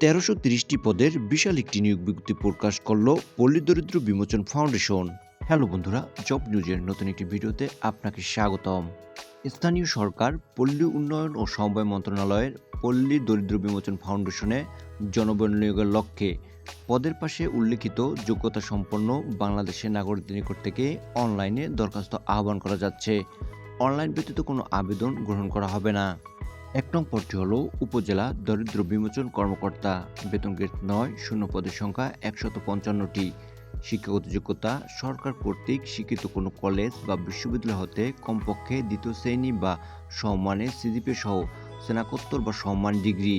তেরোশো তিরিশটি পদের বিশাল একটি নিয়োগ বিজ্ঞপ্তি প্রকাশ করল পল্লী দরিদ্র বিমোচন ফাউন্ডেশন। হ্যালো বন্ধুরা, জব নিউজের নতুন একটি ভিডিওতে আপনাকে স্বাগতম। স্থানীয় সরকার, পল্লী উন্নয়ন ও সমবায় মন্ত্রণালয়ের পল্লী দরিদ্র বিমোচন ফাউন্ডেশনে জনবল নিয়োগের লক্ষ্যে পদের পাশে উল্লেখিত যোগ্যতা সম্পন্ন বাংলাদেশের নাগরিকদের নিকট থেকে অনলাইনে দরখাস্ত আহ্বান করা যাচ্ছে। অনলাইন ব্যতীত কোনো আবেদন গ্রহণ করা হবে না। এক নং পদটি হল উপজেলা দরিদ্র বিমোচন কর্মকর্তা। বেতন গ্রেড নয়, শূন্য পদের সংখ্যা একশত পঞ্চান্নটি। শিক্ষাগত যোগ্যতা সরকার কর্তৃক স্বীকৃত কোনো কলেজ বা বিশ্ববিদ্যালয় হতে কমপক্ষে দ্বিতীয় শ্রেণি বা সম্মানের সিজিপি সহ স্নাতকোত্তর বা সম্মান ডিগ্রি।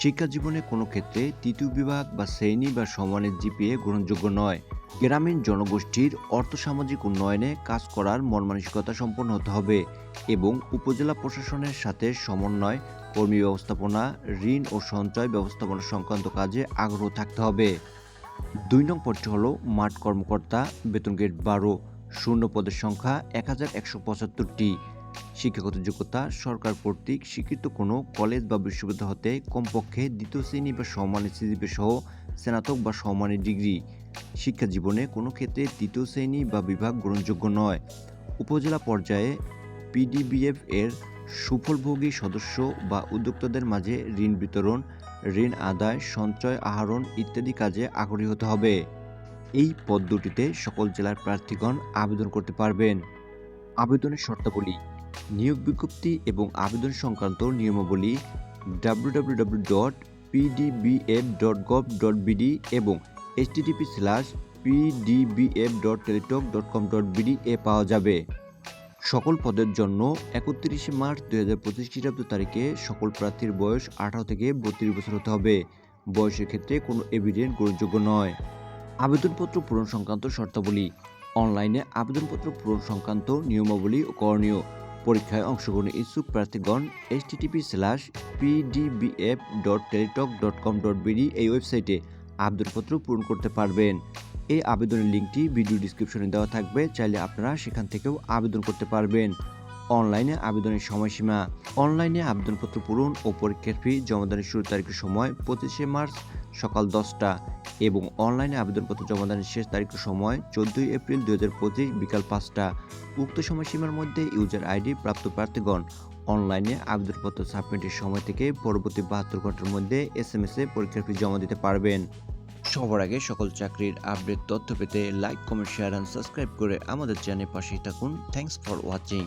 শিক্ষা জীবনে কোনো ক্ষেত্রে তৃতীয় বিভাগ বা শ্রেণি বা সম্মানের জিপিএ গ্রহণযোগ্য নয়। গ্রামীণ জনগোষ্ঠীর অর্থসামাজিক উন্নয়নে কাজ করার মনমানসিকতা সম্পন্ন হতে হবে এবং উপজেলা প্রশাসনের সাথে সমন্বয়, কর্মী ব্যবস্থাপনা, ঋণ ও সঞ্চয় ব্যবস্থাপনা সংক্রান্ত কাজে আগ্রহ থাকতে হবে। দুই নং পদটি হল মাঠ কর্মকর্তা, বেতন গ্রেড বারো, শূন্য পদের সংখ্যা এক হাজার একশো পঁচাত্তরটি। শিক্ষাগত যোগ্যতা, সরকার কর্তৃক স্বীকৃত কোনো কলেজ বা বিশ্ববিদ্যালয় হতে কমপক্ষে দ্বিতীয় শ্রেণি বা সম্মানের সিজিপি সহ স্নাতক বা সম্মানের ডিগ্রি। শিক্ষা জীবনে কোনো ক্ষেত্রে তৃতীয় শ্রেণি বা বিভাগ গ্রহণযোগ্য নয়। উপজেলা পর্যায়ে পিডিবিএফ এর সুফলভোগী সদস্য বা উদ্যোক্তাদের মাঝে ঋণ বিতরণ, ঋণ আদায়, সঞ্চয় আহরণ ইত্যাদি কাজে আগ্রহী হতে হবে। এই পদ্ধতিতে সকল জেলার প্রার্থীগণ আবেদন করতে পারবেন। আবেদনের শর্তাবলী নিয়োগ বিজ্ঞপ্তি এবং আবেদন সংক্রান্ত নিয়মাবলী W W W dot PDBF dot gov dot BD এবং HTTP slash PDBF dot Teletalk dot com dot BD এ পাওয়া যাবে। সকল পদের জন্য একত্রিশে মার্চ দুই হাজার পঁচিশ খ্রিস্টাব্দ তারিখে সকল প্রার্থীর বয়স আঠারো থেকে বত্রিশ বছর হতে হবে। বয়সের ক্ষেত্রে কোনো এভিডেন্ট গ্রহণযোগ্য নয়। আবেদনপত্র পূরণ সংক্রান্ত শর্তাবলী। অনলাইনে আবেদনপত্র পূরণ সংক্রান্ত নিয়মাবলী ও করণীয়। পরীক্ষায় অংশগ্রহণ ইচ্ছুক প্রার্থীগণ HTTP slash PDBF dot Teletalk dot com dot BD এই ওয়েবসাইটে আবেদনপত্র পূরণ করতে পারবেন। এই আবেদনের লিঙ্কটি ভিডিও ডিসক্রিপশনে দেওয়া থাকবে, চাইলে আপনারা সেখান থেকেও আবেদন করতে পারবেন। অনলাইনে আবেদনের সময়সীমা। অনলাইনে আবেদনপত্র পূরণ ও পরীক্ষার ফি জমাদানের শুরু তারিখের সময় পঁচিশে মার্চ সকাল দশটা এবং অনলাইনে আবেদনপত্র জমাদানের শেষ তারিখের সময় চোদ্দোই এপ্রিল দুই হাজার পঁচিশ বিকাল পাঁচটা। উক্ত সময়সীমার মধ্যে ইউজার আইডি প্রাপ্ত প্রার্থীগণ অনলাইনে আবেদনপত্র সাবমিটের সময় থেকে পরবর্তী বাহাত্তর ঘণ্টার মধ্যে এস এম এস এ পরীক্ষার ফি জমা দিতে পারবেন। সবার আগে সকল চাকরির আপডেট তথ্য পেতে like comment share and subscribe করে আমাদের চ্যানেল পাশেই থাকুন। Thanks for watching